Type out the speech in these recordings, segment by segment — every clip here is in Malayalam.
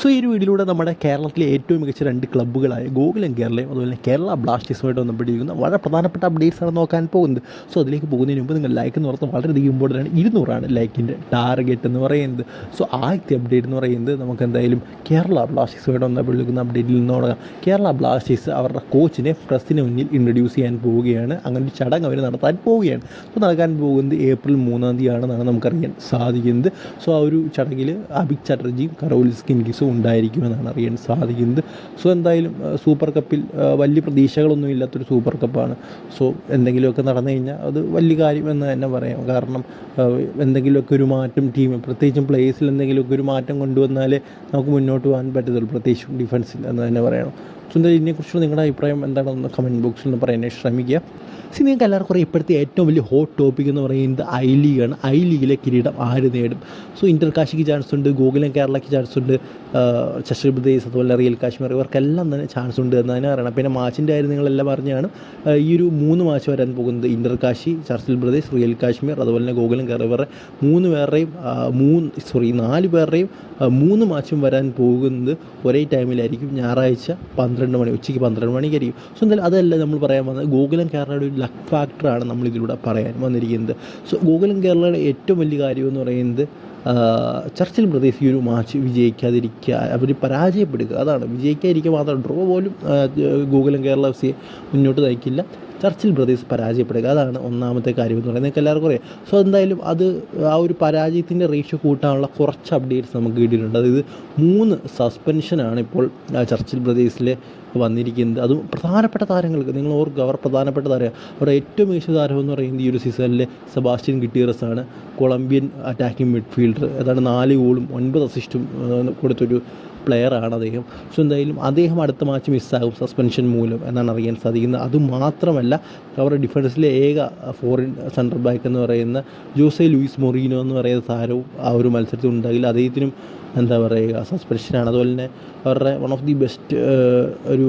സോ ഈ ഒരു വീഡിയോയിലൂടെ നമ്മുടെ കേരളത്തിലെ ഏറ്റവും മികച്ച രണ്ട് ക്ലബ്ബുകളായ ഗോകുലം കേരളയും അതുപോലെ തന്നെ കേരള ബ്ലാസ്റ്റേഴ്സുമായിട്ട് ബന്ധപ്പെട്ടിരിക്കുന്ന വളരെ പ്രധാനപ്പെട്ട അപ്ഡേറ്റ്സ് ആണ് നോക്കാൻ പോകുന്നത്. സോ അതിലേക്ക് പോകുന്നതിന് മുമ്പ് നിങ്ങൾ ലൈക്ക് എന്ന് പറഞ്ഞാൽ വളരെയധികം ഇമ്പോർട്ടന്റ് ആണ്. ഇരുന്നൂറാണ് ലൈക്കിന്റെ ടാർഗറ്റ് എന്ന് പറയുന്നത്. സോ ആദ്യത്തെ അപ്ഡേറ്റ് എന്ന് പറയുന്നത് നമുക്ക് എന്തായാലും കേരള ബ്ലാസ്റ്റേഴ്സുമായിട്ട് ബന്ധപ്പെട്ടിരിക്കുന്ന അപ്ഡേറ്റിൽ നിന്ന് തുടങ്ങാം. കേരള ബ്ലാസ്റ്റേഴ്സ് അവരുടെ കോച്ചിനെ പ്രസിന് മുന്നിൽ ഇൻട്രൊഡ്യൂസ് ചെയ്യാൻ പോവുകയാണ്. അങ്ങനെ ഒരു ചടങ്ങ് അവർ നടത്താൻ പോവുകയാണ്. സോ നടക്കാൻ പോകുന്നത് ഏപ്രിൽ മൂന്നാം തീയതിയാണെന്നാണ് നമുക്കറിയാൻ സാധിക്കുന്നത്. സോ ആ ഒരു ചടങ്ങിൽ അഭിക് ചാറ്റർജിയും കരോലിസ് കിൻകിസും ഉണ്ടായിരിക്കുമെന്നാണ് അറിയാൻ സാധിക്കുന്നത്. സോ എന്തായാലും സൂപ്പർ കപ്പിൽ വലിയ പ്രതീക്ഷകളൊന്നും ഇല്ലാത്തൊരു സൂപ്പർ കപ്പാണ് സോ എന്തെങ്കിലുമൊക്കെ നടന്നു കഴിഞ്ഞാൽ അത് വലിയ കാര്യം എന്ന് തന്നെ പറയാം. കാരണം എന്തെങ്കിലുമൊക്കെ ഒരു മാറ്റം ടീം പ്രത്യേകിച്ചും പ്ലേയേഴ്സിൽ എന്തെങ്കിലുമൊക്കെ ഒരു മാറ്റം കൊണ്ടുവന്നാലേ നമുക്ക് മുന്നോട്ട് പോകാൻ പറ്റത്തുള്ളൂ. പ്രത്യേകിച്ചും ഡിഫൻസിൽ എന്ന് തന്നെ പറയണം. സോ എന്തായാലും ഇതിനെക്കുറിച്ചുള്ള നിങ്ങളുടെ അഭിപ്രായം എന്താണെന്ന് കമന്റ് ബോക്സിൽ നിന്ന് പറയാനായി ശ്രമിക്കുക. സി നിങ്ങൾക്ക് എല്ലാവർക്കും അറിയാം. ഇപ്പോഴത്തെ ഏറ്റവും വലിയ ഹോട്ട് ടോപ്പിക് എന്ന് പറയുന്നത് ഐ ലീഗാണ് ഐ ലീഗിലെ കിരീടം ആര് നേടും? സോ ഇന്റർ കാശിക്ക് ചാൻസ് ഉണ്ട് ഗോകുലം കേരളയ്ക്ക് ചാൻസ് ഉണ്ട് ചശ്രീ പ്രദേശ് അതുപോലെ റിയൽ കാശ്മീർ ഇവർക്കെല്ലാം തന്നെ ചാൻസ് ഉണ്ട് എന്ന് തന്നെ പറയണം. പിന്നെ മാച്ചിന്റെ കാര്യം നിങ്ങളെല്ലാം പറഞ്ഞാണ് ഈ ഒരു മൂന്ന് മാച്ച് വരാൻ പോകുന്നത്. Inter Kashi Churchill Pradesh real Kashmir അതുപോലെ തന്നെ ഗോകുലം കേരള ഇവരുടെ മൂന്ന് പേരുടെയും മൂന്ന് സോറി നാല് പേരുടെയും മൂന്ന് മാച്ചും വരാൻ പോകുന്നത് ഒരേ ടൈമിലായിരിക്കും ഞായറാഴ്ച പന്ത്രണ്ട് മണി ഉച്ചയ്ക്ക് പന്ത്രണ്ട് മണിക്കായിരിക്കും. സോ എന്തായാലും അതല്ല നമ്മൾ പറയാൻ വന്നത്. ഗോകുലം കേരളയുടെ ഒരു ലക്ക് ഫാക്ടറാണ് നമ്മളിതിലൂടെ പറയാൻ വന്നിരിക്കുന്നത്. സോ ഗോകുലം കേരളയുടെ ഏറ്റവും വലിയ കാര്യം എന്ന് പറയുന്നത് ചർച്ചിൽ പ്രദേശ് ഈ ഒരു മാച്ച് വിജയിക്കാതിരിക്കുക അവർ പരാജയപ്പെടുക. അതാണ്. വിജയിക്കാതിരിക്കുക മാത്രം ഡ്രോ പോലും ഗൂഗിളും കേരള എഫ് സിയെ മുന്നോട്ട് നയിക്കില്ല. ചർച്ചിൽ ബ്രദേഴ്സ് പരാജയപ്പെടുക. അതാണ് ഒന്നാമത്തെ കാര്യം എന്ന് പറയുന്നത് എല്ലാവർക്കും അറിയാം. സോ എന്തായാലും അത് ആ ഒരു പരാജയത്തിന്റെ റേഷ്യോ കൂട്ടാനുള്ള കുറച്ച് അപ്ഡേറ്റ്സ് നമുക്ക് കിട്ടിയിട്ടുണ്ട്. അതായത് മൂന്ന് സസ്പെൻഷനാണ് ഇപ്പോൾ ചർച്ചിൽ ബ്രദേഴ്സിലെ വന്നിരിക്കുന്നത്. അതും പ്രധാനപ്പെട്ട താരങ്ങൾക്ക് നിങ്ങൾ ഓർക്കുക അവർ പ്രധാനപ്പെട്ട താരം അവരുടെ ഏറ്റവും മികച്ച താരം എന്ന് പറയുന്നത് ഈ ഒരു സീസണിലെ സെബാസ്റ്റ്യൻ ഗിറ്റീറസ് ആണ് കൊളംബിയൻ അറ്റാക്കിംഗ് മിഡ്ഫീൽഡർ അതാണ് നാല് ഗോളും ഒൻപത് അസിസ്റ്റും കൊടുത്തൊരു പ്ലെയറാണ് അദ്ദേഹം. സോ എന്തായാലും അദ്ദേഹം അടുത്ത മാച്ച് മിസ്സാകും സസ്പെൻഷൻ മൂലം എന്നാണ് അറിയാൻ സാധിക്കുന്നത്. അതുമാത്രമല്ല അവരുടെ ഡിഫൻസിലെ ഏക ഫോറിൻ സെന്റർ ബാക്ക് എന്ന് പറയുന്ന ജോസെ ലൂയിസ് മൊറീനോ എന്ന് പറയുന്ന താരവും ആ ഒരു മത്സരത്തിൽ ഉണ്ടാകില്ല. അദ്ദേഹത്തിനും എന്താ പറയുക സസ്പെൻഷനാണ് അതുപോലെ തന്നെ അവരുടെ വൺ ഓഫ് ദി ബെസ്റ്റ് ഒരു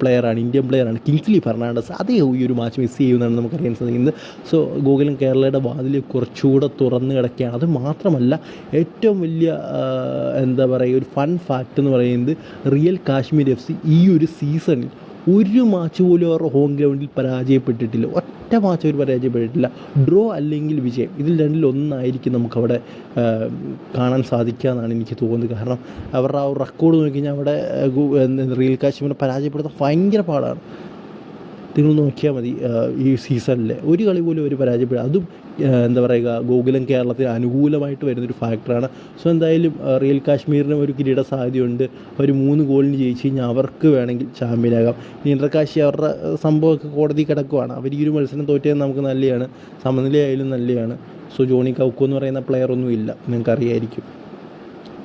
പ്ലെയറാണ് ഇന്ത്യൻ പ്ലെയറാണ് കിങ്സ്ലി ഫെർണാണ്ടസ് അതേ ഈ ഒരു മാച്ച് മിസ് ചെയ്യുമെന്നാണ് നമുക്കറിയാൻ സാധിക്കുന്നത്. സോ ഗോകുലം കേരളയുടെ വാതിൽ കുറച്ചുകൂടെ തുറന്നു കിടക്കുകയാണ്. അത് മാത്രമല്ല ഏറ്റവും വലിയ എന്താ പറയുക ഒരു ഫൺ ഫാക്റ്റ് എന്ന് പറയുന്നത് റിയൽ കാശ്മീർ എഫ് സി ഈ ഒരു സീസണിൽ ഒരു മാച്ച് പോലും അവർ ഹോം ഗ്രൗണ്ടിൽ പരാജയപ്പെട്ടിട്ടില്ല. ഒറ്റ മാച്ച് അവർ പരാജയപ്പെട്ടിട്ടില്ല. ഡ്രോ അല്ലെങ്കിൽ വിജയം. ഇതിൽ രണ്ടിൽ ഒന്നായിരിക്കും നമുക്കവിടെ കാണാൻ സാധിക്കുക എന്നാണ് എനിക്ക് തോന്നുന്നത്. കാരണം അവരുടെ ആ റെക്കോർഡ് നോക്കി കഴിഞ്ഞാൽ അവിടെ റിയൽ കാശ്മീരെ പരാജയപ്പെടുത്താൻ ഭയങ്കര പാടാണ്. നിങ്ങൾ നോക്കിയാൽ മതി ഈ സീസണിൽ ഒരു കളി പോലും ഒരു പരാജയപ്പെടുക അതും എന്താ പറയുക ഗോകുലം കേരളത്തിന് അനുകൂലമായിട്ട് വരുന്നൊരു ഫാക്ടറാണ്. സോ എന്തായാലും റിയൽ കാശ്മീരിന് ഒരു കിരീട സാധ്യതയുണ്ട്. അവർ മൂന്ന് ഗോളിന് ജയിച്ച് കഴിഞ്ഞാൽ അവർക്ക് വേണമെങ്കിൽ ചാമ്പ്യനാകാം ഇനി ഇന്റർകാശി അവരുടെ സംഭവമൊക്കെ കോടതി കിടക്കുവാണ്. അവർ ഈ ഒരു മത്സരം തോറ്റിയത് നമുക്ക് നല്ലതാണ് സമനിലയായാലും നല്ലതാണ് സോ ജോണി കൗക്കോ എന്ന് പറയുന്ന പ്ലെയർ ഒന്നും ഇല്ല. നിങ്ങൾക്ക് അറിയായിരിക്കും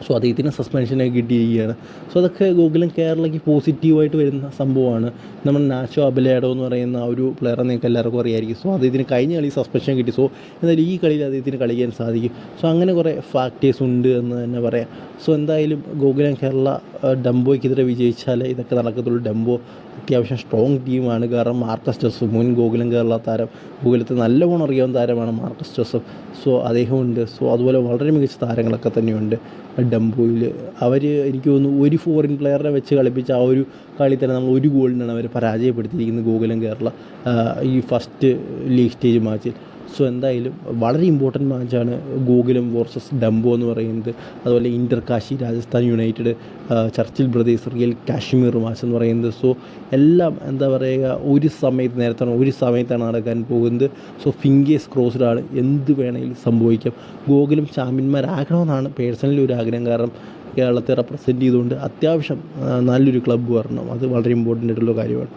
സോ അദ്ദേഹത്തിന് സസ്പെൻഷനൊക്കെ കിട്ടിയിരിക്കുകയാണ്. സോ അതൊക്കെ ഗോകുലം കേരളയ്ക്ക് പോസിറ്റീവായിട്ട് വരുന്ന സംഭവമാണ്. നമ്മൾ നാച്ചോ അബലേഡോ എന്ന് പറയുന്ന ആ ഒരു പ്ലെയറെ നിങ്ങൾക്ക് എല്ലാവർക്കും അറിയായിരിക്കും. സോ അദ്ദേഹത്തിന് കഴിഞ്ഞ കളി സസ്പെൻഷൻ കിട്ടി. സോ എന്നാലും ഈ കളിയിൽ അദ്ദേഹത്തിന് കളിക്കാൻ സാധിക്കും. സോ അങ്ങനെ കുറേ ഫാക്ടേഴ്സ് ഉണ്ട് എന്ന് തന്നെ പറയാം. സോ എന്തായാലും ഗോകുലം കേരള ഡംബോയ്ക്കെതിരെ വിജയിച്ചാലേ ഇതൊക്കെ നടക്കത്തുള്ളൂ. ഡംബോ അത്യാവശ്യം സ്ട്രോങ് ടീമാണ് കാരണം മാർക്കസ് ജോസഫ് മുൻ ഗോകുലം കേരള താരം ഗോകുലത്തെ നല്ലവണ്ണം അറിയാവുന്ന താരമാണ് മാർക്കസ് ജോസഫ്. സോ അദ്ദേഹമുണ്ട്. സോ അതുപോലെ വളരെ മികച്ച താരങ്ങളൊക്കെ തന്നെയുണ്ട്. ഡംബോയിൽ അവർ എനിക്ക് തോന്നുന്നു ഒരു ഫോറിൻ പ്ലെയറിനെ വെച്ച് കളിപ്പിച്ച ആ ഒരു കളി തന്നെ നമ്മൾ ഒരു ഗോളിനാണ് അവർ പരാജയപ്പെടുത്തിയിരിക്കുന്നത് ഗോകുലം കേരള. ഈ ഫസ്റ്റ് ലീഗ് സ്റ്റേജ് മാച്ചിൽ സോ എന്തായാലും വളരെ ഇമ്പോർട്ടന്റ് മാച്ചാണ് ഗോകുലം വേഴ്സസ് ഡംബോ എന്ന് പറയുന്നത്. അതുപോലെ inter Kashi Rajasthan united Churchill brothers real Kashmir match എന്ന് പറയുന്നത്. സോ എല്ലാം എന്താ പറയുക ഒരു സമയത്ത് നേരത്താണ് ഒരു സമയത്താണ് നടക്കാൻ പോകുന്നത്. സോ ഫിംഗേഴ്സ് ക്രോസ്ഡാണ് എന്ത് വേണമെങ്കിലും സംഭവിക്കാം. ഗോകുലം ചാമ്പ്യന്മാരാകണമെന്നാണ് പേഴ്സണലി ഒരു ആഗ്രഹം. കാരണം കേരളത്തെ റെപ്രസെന്റ് ചെയ്തുകൊണ്ട് അത്യാവശ്യം നല്ലൊരു ക്ലബ്ബ് വരണം. അത് വളരെ ഇമ്പോർട്ടന്റ് ആയിട്ടുള്ള കാര്യമാണ്.